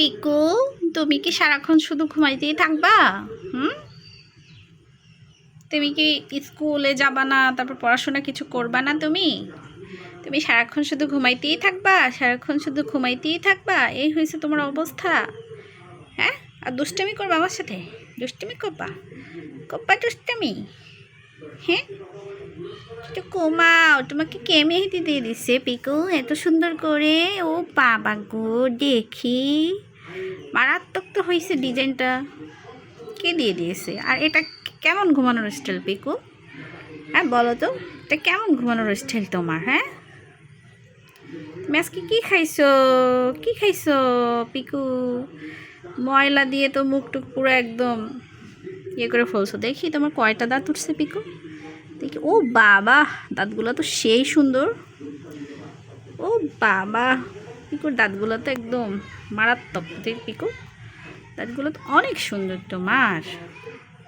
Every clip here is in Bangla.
পিকু, তুমি কি সারাক্ষণ শুধু ঘুমাইতেই থাকবা? হুম? তুমি কি স্কুলে যাবা না, তারপর পড়াশোনা কিছু করবা না তুমি? তুমি সারাক্ষণ শুধু ঘুমাইতেই থাকবা, সারাক্ষণ শুধু ঘুমাইতেই থাকবা, এই হয়েছে তোমার অবস্থা। হ্যাঁ? আর দুষ্টামি করবা আমার সাথে? দুষ্টামি করবা? করবা দুষ্টামি? হ্যাঁ? একটু কমাও তোমাকে কে মেহেদি দিয়ে দিছে পিকু? এত সুন্দর করে? ও বাবা গো, দেখি। হয়েছে ডিজাইনটা? কে দিয়ে দিয়েছে? আর এটা কেমন ঘুমানোর স্টাইল পিকু? হ্যাঁ বলো তো, এটা কেমন ঘুমানোর স্টাইল তোমার হ্যাঁ? তুমি আজকে কী খাইছো? কী খাইছো, পিকু? ময়লা দিয়ে তো মুখ টুক পুরো একদম ইয়ে করে ফেলছো। দেখি তোমার কয়টা দাঁত উঠছে, পিকু? দেখি, ও বাবা, দাঁতগুলো তো সেই সুন্দর। ও বাবা, পিকুর দাঁতগুলো তো একদম মারাত্মক। দেখ, পিকু দাঁতগুলো তো অনেক সুন্দর তোমার।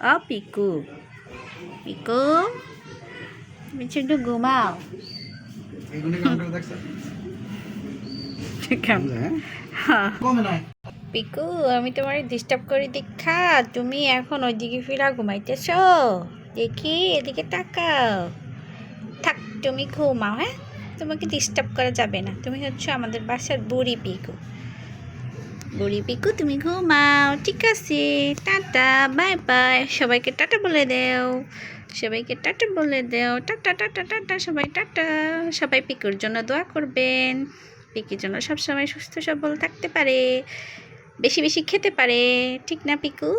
অ পিকু। পিকু তুমি একটু ঘুমাও। হ্যাঁ? পিকু আমি তোমার ডিস্টার্ব করি দেখা তুমি এখন ওইদিকে ফিরা ঘুমাইতেছ। দেখি এদিকে তাকাও। থাক তুমি ঘুমাও হ্যাঁ? তোমাকে ডিস্টার্ব করা যাবে না। তুমি হচ্ছে আমাদের বাসার বুড়ি পিকু। বুড়ি পিকু, তুমি ঘুমাও, ঠিক আছে, টাটা বাই বাই সবাইকে টাটা বলে দেও, সবাইকে টাটা বলে দেও, টাটা টাটা টাটা, সবাই টাটা, সবাই পিকুর জন্য দোয়া করবেন, পিকির জন্য সবসময় সুস্থ, সবল থাকতে পারে, বেশি বেশি খেতে পারে, ঠিক না, পিকু?